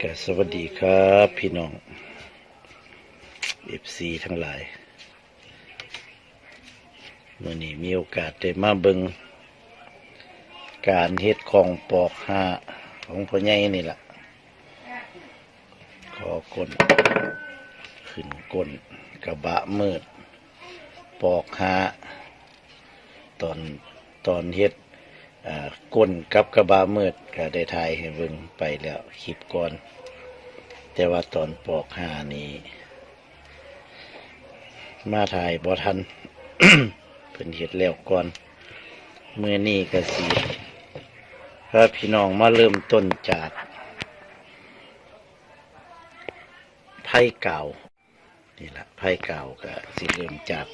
ก็สวัสดีครับ พี่น้องเอฟซีทั้งหลายมื่อนี้มีโอกาสได้มาเบิงการเฮ็ดของปอกหาของพ่อใหญ่นี่แหละขอกลนขึ้นก้นกระบะมืด ปอกหาตอนตอนเฮ็ด ก้นกับกระบะมืดก็ได้ถ่ายให้เบิ่งไปแล้วคลิปก่อน แต่ว่าตอนปอกหานี้มาถ่ายบ่ทันเพิ่นเฮ็ดแล้วก่อนเมื่อนี้ก็สิพาพี่น้องมาเริ่มต้นจากไผ่เก่านี่ละไผ่เก่าก็สิเริ่มจาก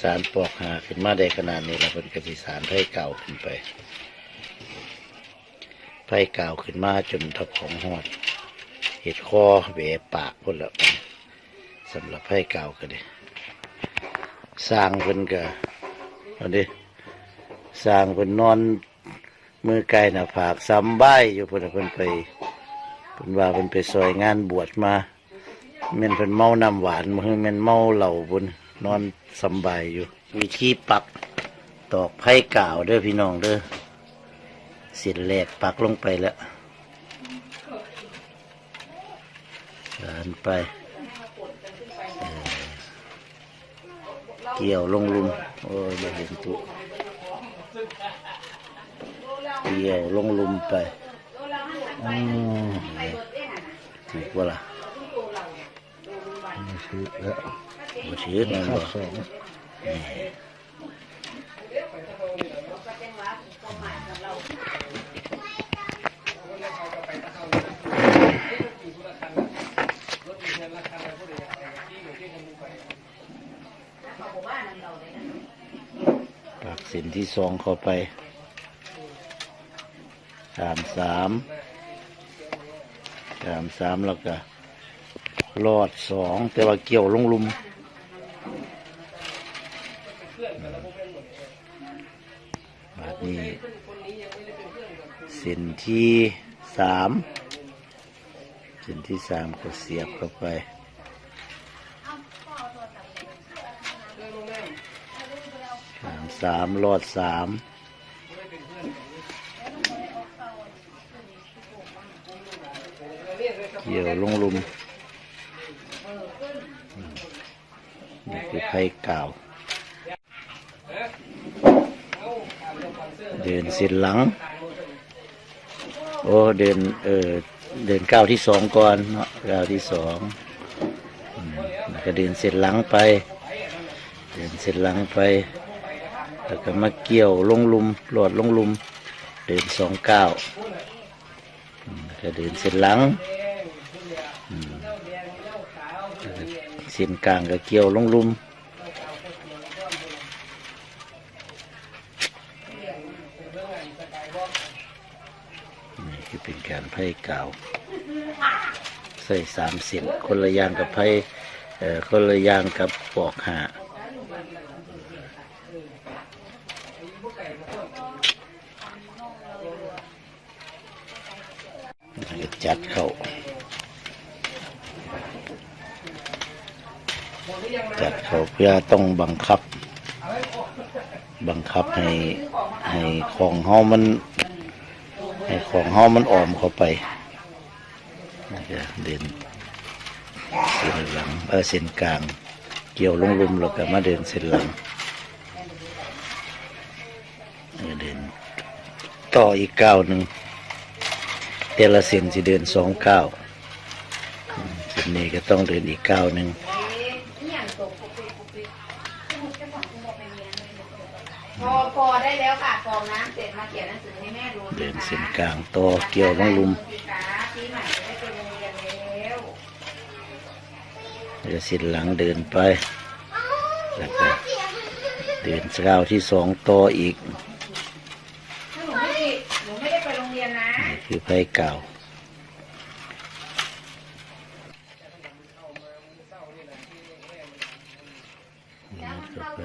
สารปอกหาขึ้นมาได้ขนาดนี้แล้วเพิ่นก็สิสารไผ่เก่าขึ้นไปไผ่เก่าขึ้นมาจนทับของหอดเห็ดคอแหวปากพุ่นละสำหรับไผ่เก่าก็ด้สร้างเพิ่นก็เอาดิสร้างเพิ่นนอนมือไกลหน้าผากซ้ำใบอยู่เพิ่นน่ะเพิ่นไปเพิ่นว่าเพิ่นไปซอยงานบวชมาแม่นเพิ่นเมาน้ำหวานมือแม่นเมาเหล้าบน นอนสำบายอยู่ วิธีปักตอกไผ่กาวเด้อพี่น้องเด้อเสียนแรกปักลงไปแล้วเดินไปเเกี่ยวลงลุมโอ้ยเห็นตัวเกี่ยวลงลุมไปอืมถูกว่าล่ะไม่ชื้อแล้ว บ่ถือนั่นข้าบ่ปักส้นที่สองเข้าไปสามสามสามสามแล้วก็รอดสองแต่ว่าเกี่ยวลงลุมบาดนี้เส้น ที่สามเส้นที่สามก็เสียบเข้าไปสามสามรอดสามเกี่ยวลงลุมนี่คือไผ่เก่า เดินเส้นหลัง อ้เดินเออเดินก้าวที่สองก่อนเนาะก้าวที่สองแล้วก็เดินเส้นหลังไป เดินเส้นหลังไปแล้วก็มาเกี่ยวลงลุมหลอดลงลุม เดินสองก้าวก็เดินเส้นหลังอืมแล้วก็เส้นกลางก็เกี่ยวลงลุมนี่คือเป็นการ ไพ่กาว ใส่สามเส้นคนละยางกับไพ่คนละยางกับปอกหาจัดเขาจัดเขาเพื่อต้องบังคับ บังคับให้ให้ของเฮามัน ให้ของเฮามันอ่อมเข้าไปนี่ก็เดินเส้นหลังเออเส้นกลาง เกี่ยวลงลุมแล้วก็มาเดินเส้นหลังเออเดินต่ออีกก้าวหนึ่งแต่ละเส้นสิเดินสองก้าวเส้นนี้ก็ต้องเดินอีกก้าวหนึ่งพอพอได้แล้วค่ะกรองน้ำเสร็จมาเขียนหนังสือให้แม่ เดินเส้นกลางต่อเกี่ยวลงลุมปีใหม่จะได้ไปโรงเรียนแล้วเดี๋ยวเส้นหลังเดินไป แล้วก็เดินก้าวที่สองต่ออีกถ้าหนูไม่ได้หนูไม่ได้ไปโรงเรียนนะนี่คือไพ่เก่า นี่ก็ไป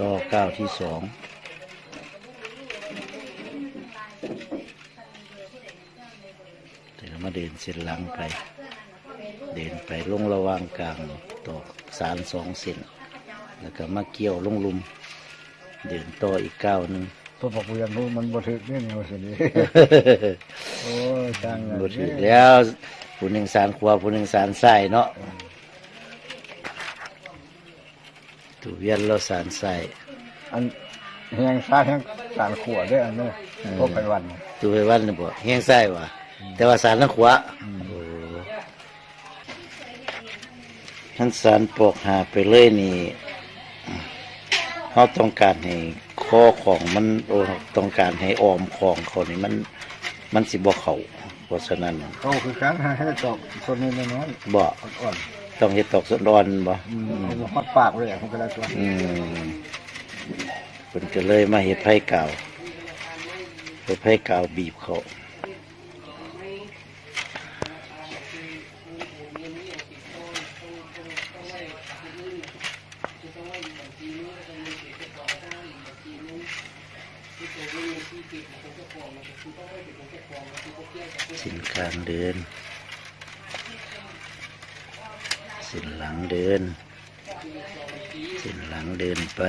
ต่อ ก้าวที่สองเดี๋ยวมาเดินเส้นหลังไป เดินไปลงระหว่างกลางตอกสารสองเส้นแล้วก็มาเกี่ยวลงลุม เดินต่ออีกก้าวหนึ่งตัวบอกเรียนรู้มันบ่ถึกนี่เนี่ยว่าสินี้โอ้ยจังบ่ถือแล้วผู้หนึ่งสารขวาผู้หนึ่งสารซ้ายเนาะตูเวียนเราสารซ้าย อันแหงซ้ายแหงสารขวดด้วยอันนี้พวกไปวันน่ะตูไปวันนี่บ่แห้งซ้ายว่ะแต่ว่าสารทางขวาโอ้ท่านสารปอกหาไปเลยนี่เขาต้องการให้คอของมันโอ้ต้องการให้ออมของเขานี่มัน มันสิบ่เข้าเพราะฉะนั้นเขาคือการให้ตอกส่วนนี้น้อยบ่ๆอ่อนต้องเฮ็ดตอกสดร้อนบ่ๆอืมเอามาฮอดปากเลยมันก็ได้ตัว อืม เพิ่นก็เลยมาเฮ็ดไผ่เก่าเฮ็ดไผ่เก่าบีบเขาสินกลางเดิน สินหลังเดิน สินหลังเดินไป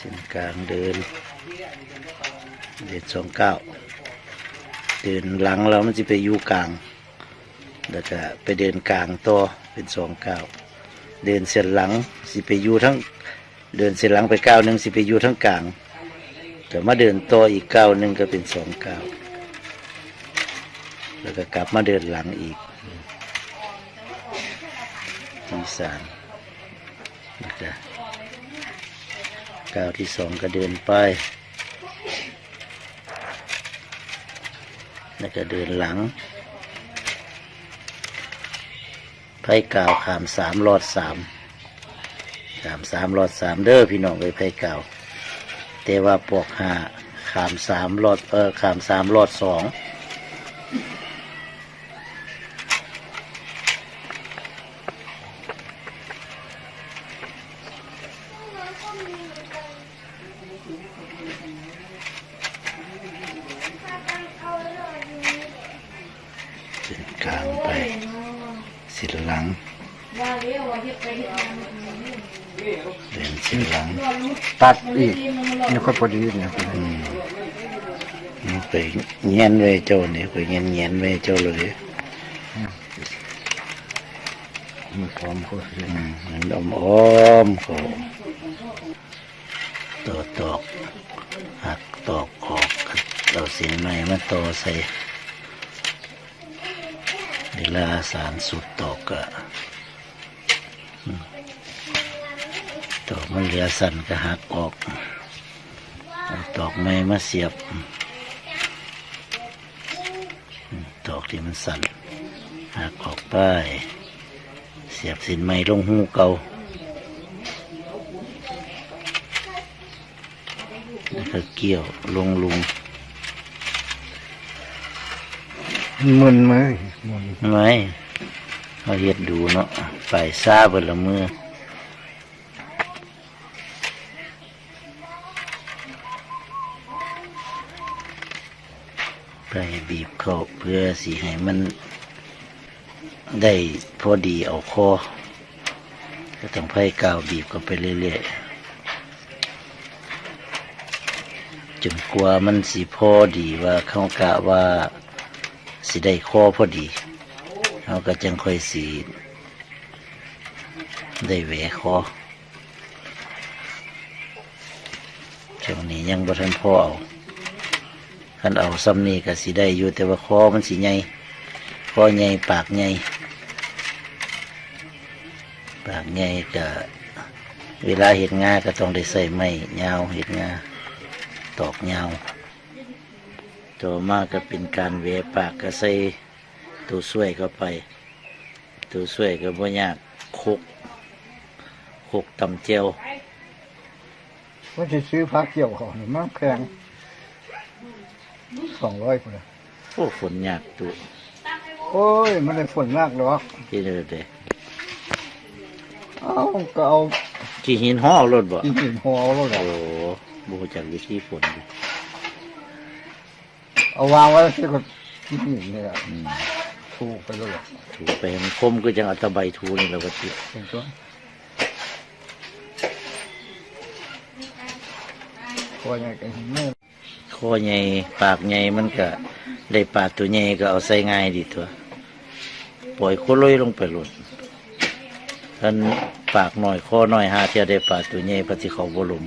สิน กลางเดิน เดินสองเก้าเดินหลังแล้วมันจะไปอยู่กลาง แล้วก็ไปเดินกลางต่อเป็นสองเก้าเดินเส้นหลังสิไปอยู่ทั้งเดินเส้นหลังไปเก้าหนึ่งสิไปอยู่ทั้งกลาง แต่มาเดินต่ออีกเก้าหนึ่งก็เป็นสองเก้าแล้วก็กลับมาเดินหลังอีกที่สามนะจ๊ะ ก้าวที่สองก็เดินไป แล้วก็เดินหลังไพ่กาวขามสามรอดสามขามสามรอดสามเด้อพี่น้องไปไพ่กาวแต่ว่าปอกหาขามสามรอดเออขามสามรอดสอง สินกลางไป สินหลัง ว่าเรียกว่าเฮ็ดไปเฮ็ดมา เดินสินหลัง ตัดอีกนี่ค่อยพอดีเนี่ยอืมนี่ไปเงียนไว้เจ้าเนี่ยไปเงียนเงียนไว้เจ้าเลยมันพร้อมก็สิอืมมันอมอ้อมๆเขาต่อตอกหักตอกออกเอาสินใหม่มาต่อใส่เวลาสารสุดตอกก็อืมตอก มันเหลือสั่นก็หักออกเอาตอกไม้มาเสียบอืมตอกที่มันสั่นหักออกไปเสียบสินไม้ลงหูเกาแล้วก็เกี่ยวลงลุงมึนไหมมึนไม้เขาเฮ็ดดูเนาะไปซาเบดละมือ ไปบีบเขาเพื่อสีให้มันได้พอดีเอาคอก็ต้องไพ่กาวบีบกันไปเรื่อยๆจนกว่ามันสีพอดีว่าเขากะว่าสิได้คอพอดีเขาก็จังค่อยสีได้แหวคอช่วงนี้ยังบ่ทันพอเอา คันเอาซ้ำนี่ก็สิได้อยู่แต่ว่าคอมันสิใหญ่คอใหญ่ปากใหญ่ปากใหญ่ก็เวลาเห็ดงาก็ต้องได้ใส่ไม้ยาวเห็ดงาตอกยาวต่อมาก็เป็นการเวปากก็ใส่ตัวช่วยเข้าไป ตัวช่วยก็บ่ยากคกคกตำเจียวว่าจะซื้อพักเกี่ยวขาเนี่ยมันแพง สองร้อยคนละโอ้ฝนยากตุโอ้ย มันได้ฝนมากหรอกที่เด้อเด้เอาก็เอากี่หินห่อรถบ่ที่หินหัวเอาแล้วแหละโอ้บูจากวิธีฝนดิเอาวางไว้ที่ก็ที่หินเนี่ยอืมถูกไปแล้วแหละถูไปให้มันคมก็จังเอาตะไบถูนี่เราก็ติดเป็นตัวคอยไงกันแม่ คอใหญ่ปากใหญ่มันก็ได้ปลาตัวใหญ่ก็เอาใส่ง่ายดีตัว ปล่อยโคลอยลงไปหลดท่านปากหน่อยคอหน่อยหาเทียได้ปลาตัวใหญ่ปฏิเขาบ่หลุม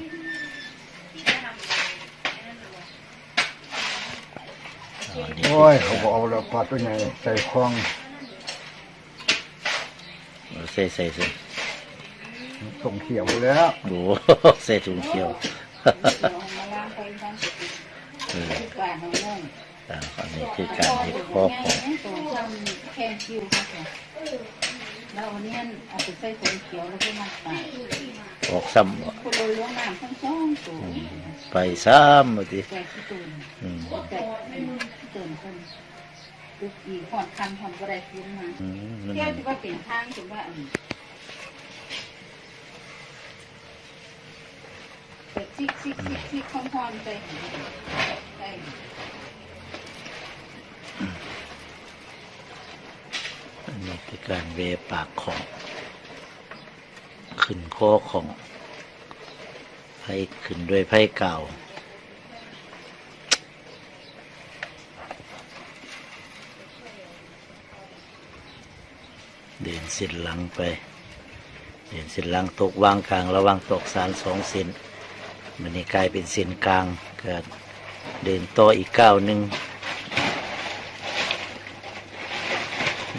อ๋อนี่โอ้ยเขาบอกเอาแล้วปลาตัวใหญ่ใส่คลองเอาใส่ใส่ใส่ส่งเขียวแล้วโอ้ใส่ถุงเขียว มาล้างไปบ้านเออที่กลางของน้องอ่าอันนี้คือการเห็ดคอของตัวทำแค่คิวค่ะแล้ววันนี้เอาไปใส่ถุงเขียวแล้วก็มาตากออกซ้ำบ่คนโดนล้วงน้ำทั้งสองตัวไปซ้ำมาดิแกที่ตุ่นอืมแกที่ตุ่นคนดูอีกผ่อนคันผ่อนก็ได้คืนมาอืมมันเที่ยวที่ว่าเปลี่ยนทางถึงว่าอัน แต่ซิกซิกซิกซิกคอมพอนใจใจอันนี้คือการเวปากของ ขึ้นคอของไพ่ขึ้นด้วยไพ่เก่าเดินส้นหลังไป เดินส้นหลังตกวางกลางระว่างตกสารสองส้น มันนี่กลายเป็นเส้นกลางเกิดเดินต่ออีกก้าวหนึ่ง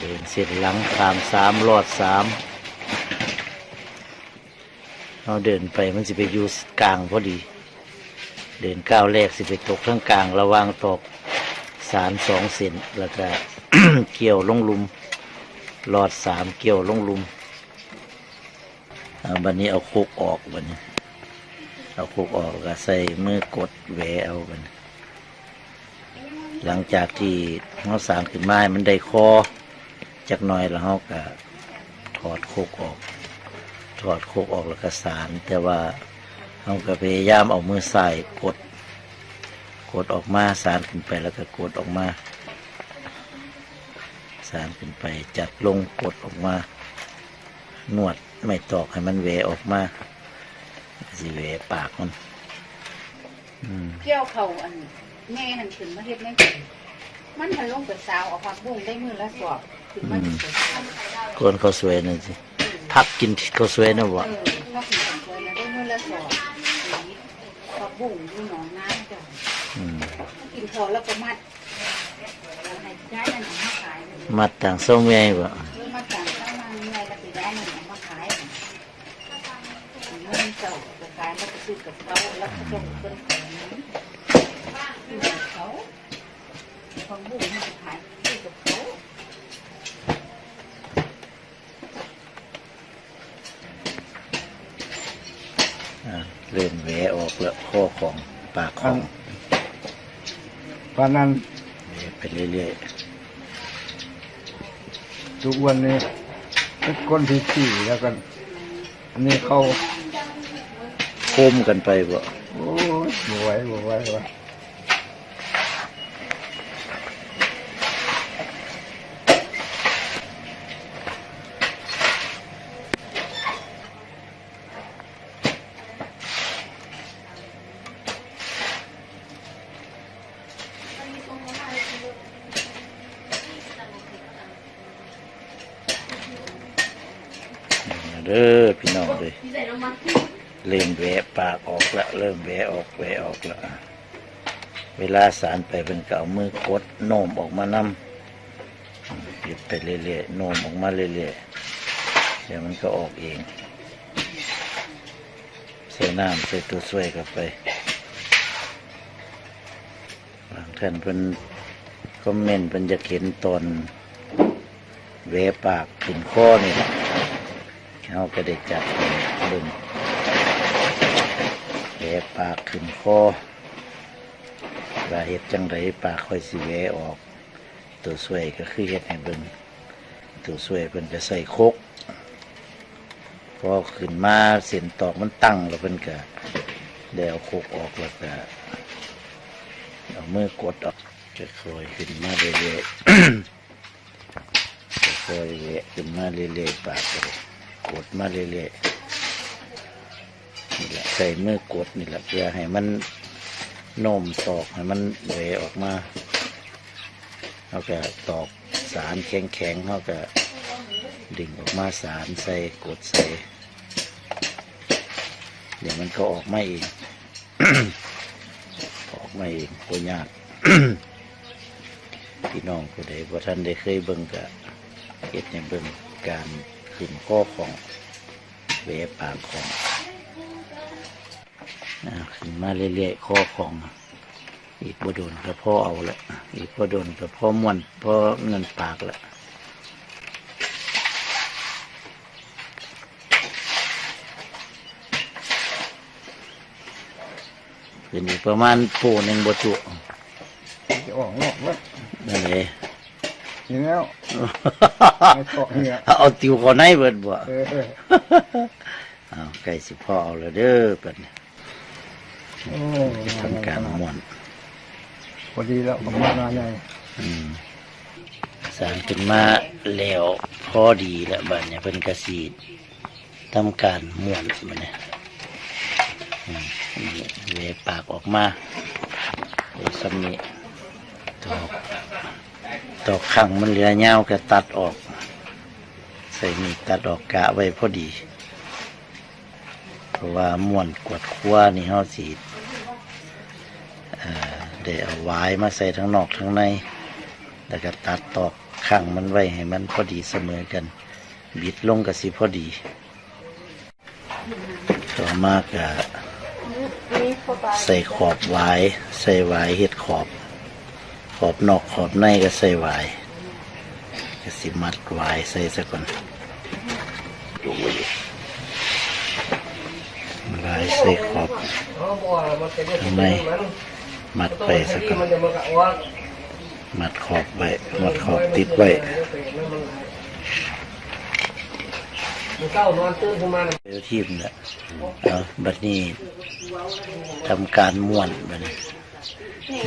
เดินเส้นหลังตามสามรอดสามเราเดินไปมันสิไปอยู่กลางพอดี เดินก้าวแรกสิไปตกทั้งกลางระว่างตกสารสองเส้นแล้วก็เกี่ยวลงลุมรอดสามเกี่ยวลงลุมเอาบันนี้เอาโคกออกบันนี้ เอาโคกออกก็ใส่มือกดแหวเอาบันหลังจากที่เราสารขึ้นมาให้มันได้คอจักหน่อยแล้วเราก็ถอดโคกออก ถอดโคกออกแล้วก็สาร แต่ว่าเราก็พยายามเอามือใส่กด กดออกมาสารขึ้นไปแล้วก็กดออกมาสารขึ้นไปจัดลงกดออกมา นวดไม่ตอกให้มันแวออกมา สิแหวปากมันอืมเกี่ยวเขาอันแม่หันขึ้นมาเฮ็ดแม่กินมันหันลงไปสาวเอาผักบุ้งได้มือละสอบขึ้นมาถึงสาวคนเขาสวยนั่นสิพักกินเขาสวยนะวะเออก็คือสองคนแล้วได้มือละสอบผักบุ้งอยู่หนองน้ำจ้ะอืมกินพอแล้วก็มัดแล้วให้ย้ายนั่นเอามาขายเลยมัดต่างเศร้าเมีย ซื้อกับเขาแล้วก็ส่งเป็นของอยู่กับเขาผักบุ้งมันจะขายซื้อกับเขาอ่าเริ่มแหวออกแล้วข้อของปากของเพราะนั้นแหวไปเรื่อยทุกวันนี้ทุกคนที่ขี่แล้วกัน อันนี้เขาๆ โค้มกันไปบ่โอ้ยบไหวบไหวบไหวเด้อพี่น้องเลย เริ่มแหวปากออกล้วเริ่มแหวออกแหวออกล้วเวลาสารไปเป็นเก็เอามือกดโน้มออกมานำหยิบไปเรื่อยๆโน้มออกมาเรื่อยๆเดี๋ยวมันก็ออกเองใส่น้ำใส่ตัวช่วยเข้าไปบางท่านเป็นคอมเมนต์เป็นจะเขียนตอนแหวปากขึ้นข้อนี่เขาก็ได้จัดเบิ่ง แหวปากขึ้นคอว่าเฮ็ดจังไดปากค่อยสิแวออก ตัวช่วยก็คือเฮ็ดให้เบิ่งตัวช่วยเพิ่นจะใส่โคกพอขึ้นมาเส้นตอกมันตั้งแล้วเพิ่นก็เดี๋ยวโคกออกแล้วก็เอามือกดออกจะค่อยขึ้นมาเรื่อยๆจะค่อยแหวะขึ้นมาเรื่อยๆปากก็เลยกดมาเรื่อยๆ นี่แหละใส่มือกดนี่แหละเพื่อให้มันโน้มตอกให้มันแหวออกมาเขาก็ตอกสารแข็งๆเขาก็ดึงออกมาสารใส่กดใส่ เดี๋ยวมันก็ออกมาเองออกมาเองโคยากพี่น้องผู้ใดว่ท่านได้เคยเบิ่งกะเฮ็ดในเบิ่งการขึ้นข้อของเวปากของ ขึ้นมาเรื่อยๆข้อของอีกบ่โดนก็พ่อเอาละอีกบ่โดนก็พ่อม่วนพ่อเงินปากละขึ้นอีกประมาณโปหนึ่งบ่จุจะออกนอกแล้วนั่นเลยนี่แล้วไม่เกาะเหงื่อเอาติวเขาในเบิดบ่เออเออเอาไก่สิพ่อเอาแล้วเด้อเปิด โอ้ทำการม่วนพอดีแล้วผมมางานใหญ่อืมสารขึ้นมาแล้วพอดีแล้วบัดเนี่ยเพิ่นกระสีทำการม่วนมันเนี่ยอืมนี่เวปากออกมาโอ้สำนี้ตอกตอกขังมันเหลือเงาวก็ตัดออก ใส่มีดตัดออกกะไว้พอดี เพราะว่าม่วนกวดขั้วนี่เฮาสี เอ่อได้เอาไว้มาใส่ทั้งนอกทั้งใน แล้วก็ตัดตอกข้างมันไว้ให้มันพอดีเสมอกัน บิดลงกับสิพอดี ต่อมาก็ใส่ขอบไว้ใส่ไว้เห็ดขอบ ขอบนอกขอบในก็ใส่ไว้ก็สิมัดไว้ใส่ซะก่อนดูไว้อยู่ไว้ใส่ขอบข้างใน มัดไปสักก่อนมัดขอบไว้มัดขอบติดไว้เก้านอนตื่นขึ้นมาเดี๋ยวทีมแหละเอาบัดนี้ทำการม้วนบัดนี้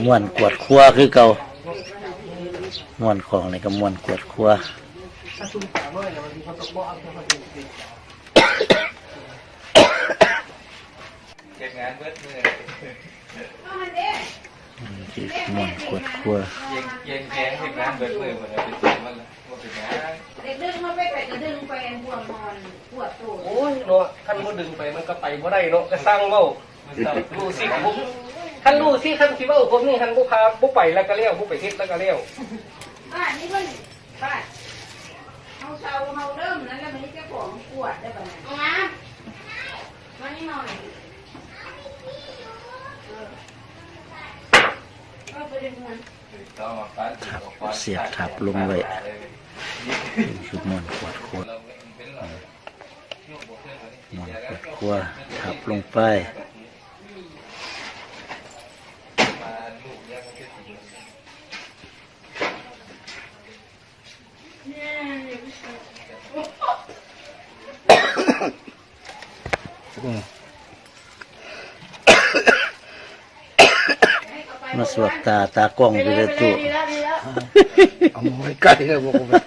ม้วนกวดครัวคือเก่าม้วนของในก็ม้วนกวดครัวถ้าซุ่มสามร้อยเนี่ยมัน มีคนตกบ่อเอาเข้ามาดูสิอืมที่ม้วนกดครัวเย็นแข็งเห็นน้ำเบิดมือหมดเลยเป็นตัวมันละว่าเป็นน้ำเด็กดึงมาไปไปก็ดึงไปหัวนอนปวดตัวโอ้ยเนาะคันบ่ดึงไปมันก็ไปบ่ได้เนาะก็สร้างเว้ารู้สิผมคันรู้สิคันสิเว้าผมนี่คันบ่พาบ่ไปแล้วก็แล้วบ่ไปเฮ็ดแล้วก็แล้วบ้านนี่มันบ้านเฮาเช่าเฮาเริ่มนั้นแล้วมันนี่เจ้าของปวดได้ป่ะเนี่ยเอามามานี่หน่อยเออเอาไปดึงมัน ครับเสียบทับลงไว้ชุดมอนขวดขวเราเป็นหลอดยุ่งบวกเพื่อนขวดขวดทับลงไป มาลูกแยกมันก็สี มาสวด ตาตากล้องไปเลยตู้ดีแล้วดีแล้วเอามาไว้ใกล้เลยบอกว่า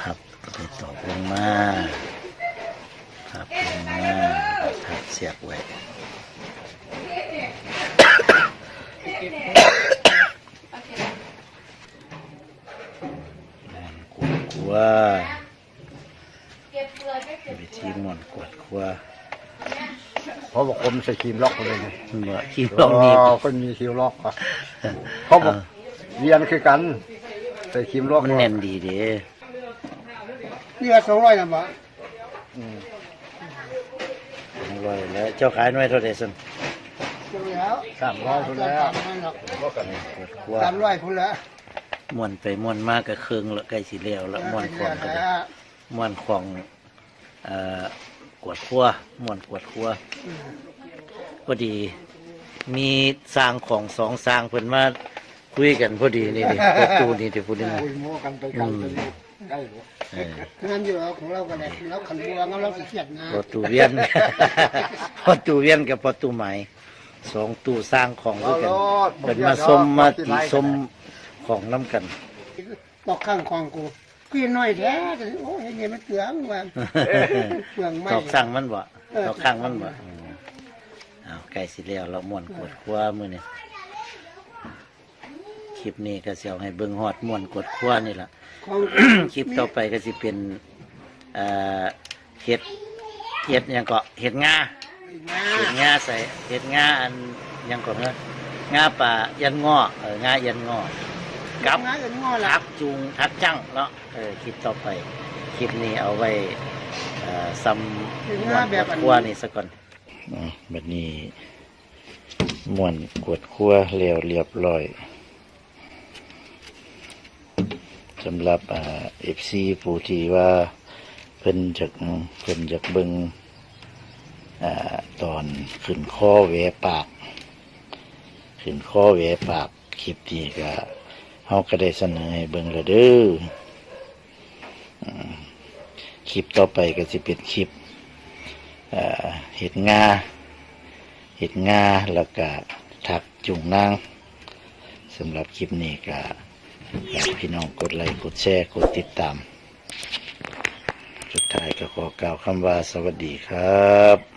พับไปตอกลงมาพับลงมาพับเสียบไว้ม้วนกวดครัว เก็บเปลือยไปเก็บ วิธีม้วนกวดครัว เพราะบอกผมใส่ ครีมล็อกเลยนะเมื่อขี้ลองนี้ก็มีครีมล็อกอะเขาบอกเรียนคือกัน ใส่ครีมล็อกมันแน่นดีเด้นี่ละสองร้อยนะบ้าอร่อยแล้วเจ้าขายหน่วยเท่าไหร่สันแล้วสามร้อยพุ่นแล้วกวดครัวสามร้อยพุ่นแล้วม้วนไปม้วนมากก็เครื่องแล้วใกล้สิแล้วแล้วม้วนของก็ได้ม้วนของเอ่อกวดครัวม้วนกวดครัว พอดี มีสร้างของสองสร้างเพิ่นมาขคุยกันพอดีนี่ดิพอตูนี่ที่พูดนี่นะคุยโม้กันไปกันไปนี่ได้หมดเอองานอยู่แล้วของเราก็แหละเราขันบัวงั้นเราสิเครียดงานพอตูเวียนพอตูเวียนกับพอตูไหมสองตูสร้างของด้วยกันเป็นมาส้มมาตีส้มของน้ำกันตอกข้างคลองกูพี่น้อยแท้โอ้ยเงี้ยมันเปลืองว่าเปลืองไม่ตอกสั่งมันบ่เออตอกข้างมันบ่ อืมอ้าวใกล้สิแล้วเราม่วนกดคว้ามือนี่คลิปนี้ก็เสียวให้เบิ่งฮอดม่วนกดคว้านี่ล่ะของคลิปต่อไปก็สิเป็นเอ่อเห็ดเห็ดหยังก็เห็ดงางาเห็ดงาใส่เห็ดงาอันหยังก็เนอะงาป่ายันงอเอองายันงอกับงาเอ็นงอละ ทักจูงทักจังเนาะเออคลิปต่อไป คลิปนี้เอาไว้เอ่อซ้ำม่วนกดครัวนี่ซะก่อน อะบัดนี้ม่วนกดครัวแล้วเรียบร้อยสำหรับเอฟซีผู้ที่ว่าเพิ่นจากเพิ่นจากเบิงอตอนขึ้นข้อแหวปาก ขึ้นข้อแหวปากคลิปนี้ก็เฮาก็ได้เสนอให้เบิ่งละเด้อคลิปต่อไปก็สิเป็นคลิป เห็ดงาเห็ดงาแล้วก็ถักจุงนางสำหรับคลิปนี้ก็อยากพี่น้องกดไลค์กดแชร์กดติดตาม สุดท้ายก็ขอกล่าวคำว่าสวัสดีครับ